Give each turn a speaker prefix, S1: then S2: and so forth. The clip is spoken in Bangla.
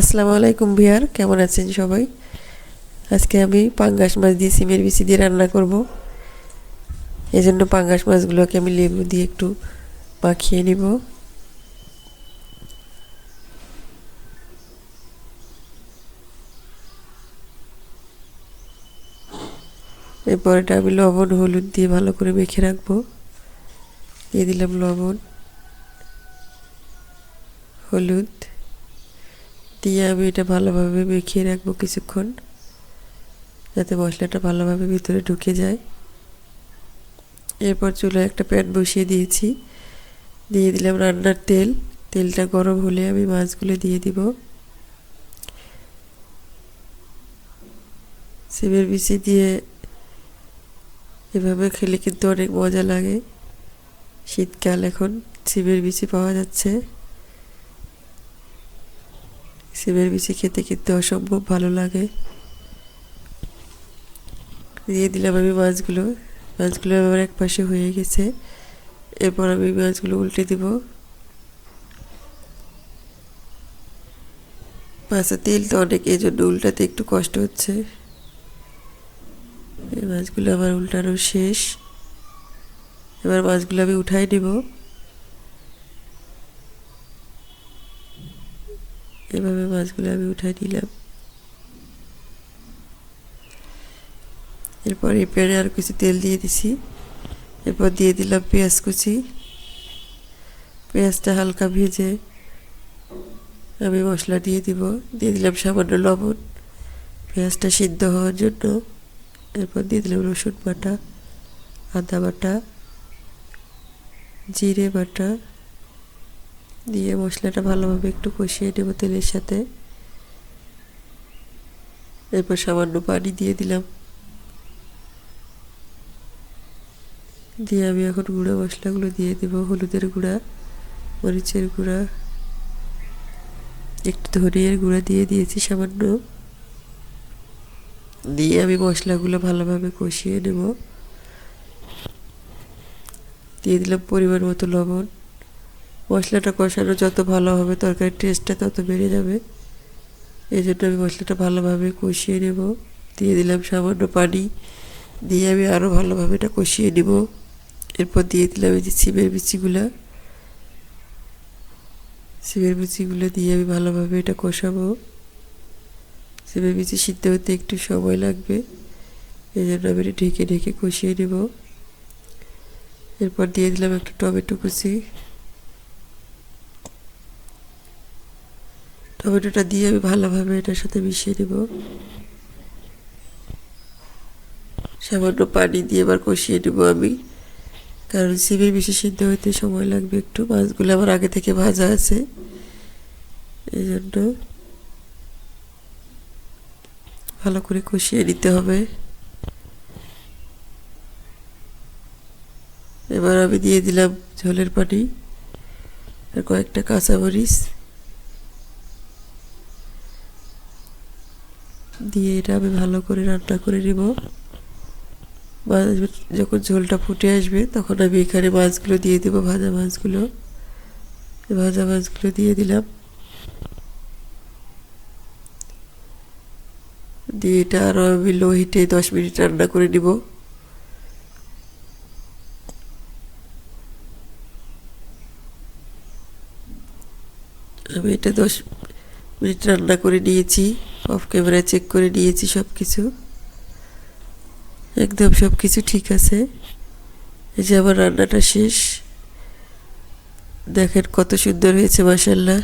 S1: আসসালামু আলাইকুম ভিয়ার, কেমন আছেন সবাই? আজকে আমি পাঙ্গাস মাছ দিয়ে সিমের বিচি দিয়ে রান্না করব। এই জন্য পাঙ্গাস মাছগুলোকে আমি লেবু দিয়ে একটু মাখিয়ে নিব। এরপর এটা আমি লবণ, হলুদ দিয়ে ভালো করে মেখে রাখব। দিয়ে দিলাম লবণ, হলুদ। দিয়ে আমি এটা ভালোভাবে মেখিয়ে রাখব কিছুক্ষণ, যাতে মশলাটা ভালোভাবে ভিতরে ঢুকে যায়। এরপর চুলায় একটা প্যান বসিয়ে দিয়েছি। দিয়ে দিলাম রান্নার তেল। তেলটা গরম হলে আমি মাছগুলো দিয়ে দিব। সিমের বিচি দিয়ে এভাবে খেলে কিন্তু অনেক মজা লাগে। শীতকাল এখন সিমের বিচি পাওয়া যাচ্ছে। সিমের বিচি খেতে খেতে অসম্ভব ভালো লাগে। দিয়ে দিলাম আমি মাছগুলো। মাছগুলো আমার এক পাশে হয়ে গেছে। এরপর আমি মাছগুলো উল্টে দিব। মাছের তেল তো অনেক এই জন্য উল্টাতে একটু কষ্ট হচ্ছে। এই মাছগুলো আমার উল্টানো শেষ। এবার মাছগুলো আমি উঠাই নিব। এভাবে মাছগুলো আমি উঠাই নিলাম। এরপর এই প্যানে আর কিছু তেল দিয়ে দিছি। এরপর দিয়ে দিলাম পেঁয়াজ কুচি। পেঁয়াজটা হালকা ভেজে আমি মশলা দিয়ে দিব। দিয়ে দিলাম সামান্য লবণ। পেঁয়াজটা সিদ্ধ হওয়ার জন্য এরপর দিয়ে দিলাম রসুন বাটা, আদা বাটা, জিরে বাটা দিয়ে মশলাটা ভালোভাবে একটু কষিয়ে নেব তেলের সাথে। এরপর সামান্য পানি দিয়ে দিলাম। দিয়ে আমি এখন গুঁড়ো মশলাগুলো দিয়ে দেব, হলুদের গুঁড়া, মরিচের গুঁড়া। একটু ধনিয়ার গুঁড়া দিয়ে দিয়েছি সামান্য। দিয়ে আমি মশলাগুলো ভালোভাবে কষিয়ে নেব। দিয়ে দিলাম পরিমাণ মতো লবণ। মশলাটা কষানো যত ভালো হবে, তরকারির টেস্টটা তত বেড়ে যাবে। এই জন্য আমি মশলাটা ভালোভাবে কষিয়ে নেব। দিয়ে দিলাম সামান্য পানি। দিয়ে আমি আরও ভালোভাবে এটা কষিয়ে নেব। এরপর দিয়ে দিলাম এই যে সিমের বিচিগুলো। সিমের বিচিগুলো দিয়ে আমি ভালোভাবে এটা কষাবো। সিমের বিচি সিদ্ধ হতে একটু সময় লাগবে। এই জন্য আমি এটা ঢেকে ঢেকে কষিয়ে নেব। এরপর দিয়ে দিলাম একটা টমেটো কুচি। টমেটোটা দিয়ে আমি ভালোভাবে এটার সাথে মিশিয়ে নেব সামান্য পানি দিয়ে এবার কষিয়ে নেব আমি। কারণ সিমের বেশি সিদ্ধ হতে সময় লাগবে একটু। মাছগুলো আমার আগে থেকে ভাজা আছে। এই জন্য ভালো করে কষিয়ে নিতে হবে। এবার আমি দিয়ে দিলাম ঝোলের পানি আর কয়েকটা কাঁচামরিচ। দিয়ে এটা আমি ভালো করে রান্না করে নেব। মাছ যখন ঝোলটা ফুটে আসবে, তখন আমি এখানে মাছগুলো দিয়ে দেবো, ভাজা মাছগুলো। ভাজা মাছগুলো দিয়ে দিলাম। দিয়ে এটা আরও আমি লো হিটে দশ মিনিট রান্না করে নিব। আমি এটা দশ মিনিট রান্না করে নিয়েছি। অফ ক্যামেরা চেক করে নিয়েছি সব কিছু একদম সব কিছু ঠিক আছে। এই যে আমার রান্নাটা শেষ। দেখেন কত সুন্দর হয়েছে মাসাল্লাহ